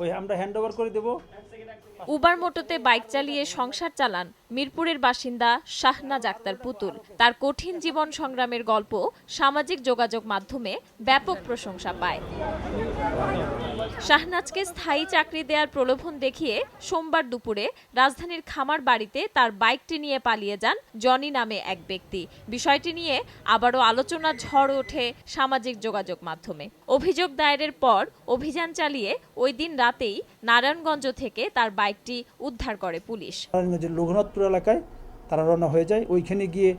ওই আমরা hand over করে দেবো। উবার মোটোতে বাইক চালিয়ে সংসার চালান। মিরপুরের বাসিন্দা শাহনাজ আক্তার পুতুল। তার কঠিন জীবন সংগ্রামের গল্প সামাজিক যোগাযোগ মাধ্যমে ব্যাপক প্রশংসা পায়। শাহনাজকে স্থায়ী চাকরি দেওয়ার প্রলোভন দেখিয়ে সোমবার দুপুরে রাজধানীর খামার বাড়িতে তার বাইকটি নিয়ে পালিয়ে যান জনি নামে এক ব্যক্তি। বিষয়টি নিয়ে আবারও আলোচনার ঝড় ওঠে সামাজিক যোগাযোগ মাধ্যমে। অভিযোগ দায়েরের পর অভিযান চালিয়ে ওই দিন রাতেই নারায়ণগঞ্জ থেকে তার বাইকটি উদ্ধার করে পুলিশ। রঘুনাথপুর এলাকায় তারা রওনা হয়ে যায়। ওইখানে গিয়ে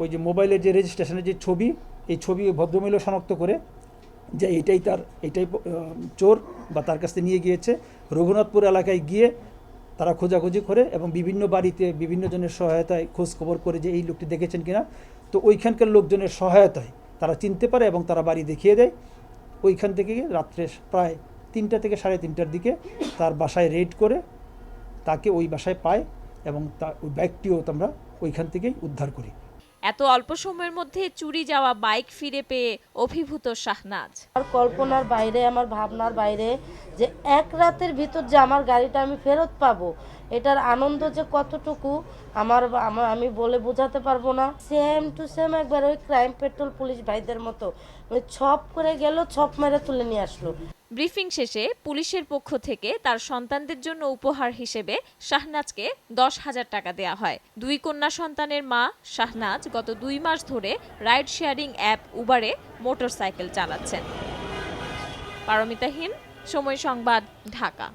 ওই যে মোবাইলের যে রেজিস্ট্রেশনের যে ছবি, এই ছবি ওই ভদ্রমহিলা শনাক্ত করে যে এটাই তার, এটাই চোর বা তার কাছ নিয়ে গিয়েছে। রঘুনাথপুর এলাকায় গিয়ে তারা খোঁজাখুঁজি করে এবং বিভিন্ন বাড়িতে বিভিন্ন জনের সহায়তায় খোঁজ খবর করে যে এই লোকটি দেখেছেন কিনা। তো ওইখানকার লোকজনের সহায়তায় তারা চিনতে পারে এবং তারা বাড়ি দেখিয়ে দেয়। ওইখান থেকে রাত্রে প্রায় তিনটা থেকে সাড়ে তিনটার দিকে তার বাসায় রেড করে তাকে ওই বাসায় পায়। এবং তার ওই ব্যাগটিও আমরা ওইখান থেকেই উদ্ধার করি। এত অল্প সময়ের মধ্যে চুরি যাওয়া বাইক ফিরে পেয়ে অভিভূত শাহনাজ। আমার কল্পনার বাইরে আমার ভাবনার বাইরে যে এক রাতের ভিতর যে আমার গাড়িটা আমি ফেরত পাবো এটার আনন্দ যে কতটুকু আমার আমার- আমি বলে বোঝাতে পারব না। সেম টু সেম একবার ওই ক্রাইম পেট্রোল পুলিশ ভাইদের মতো ওই ছপ করে গেল ছপ মেরে তুলে নিয়ে আসলো। ব্রিফিং শেষে পুলিশের পক্ষ থেকে তার সন্তানদের জন্য উপহার হিসেবে শাহনাজকে দশ হাজার টাকা দেয়া হয়। দুই কন্যা সন্তানের মা শাহনাজ গত দুই মাস ধরে রাইড শেয়ারিং অ্যাপ উবারে মোটরসাইকেল চালাচ্ছেন। পারমিতাহীন সময় সংবাদ, ঢাকা।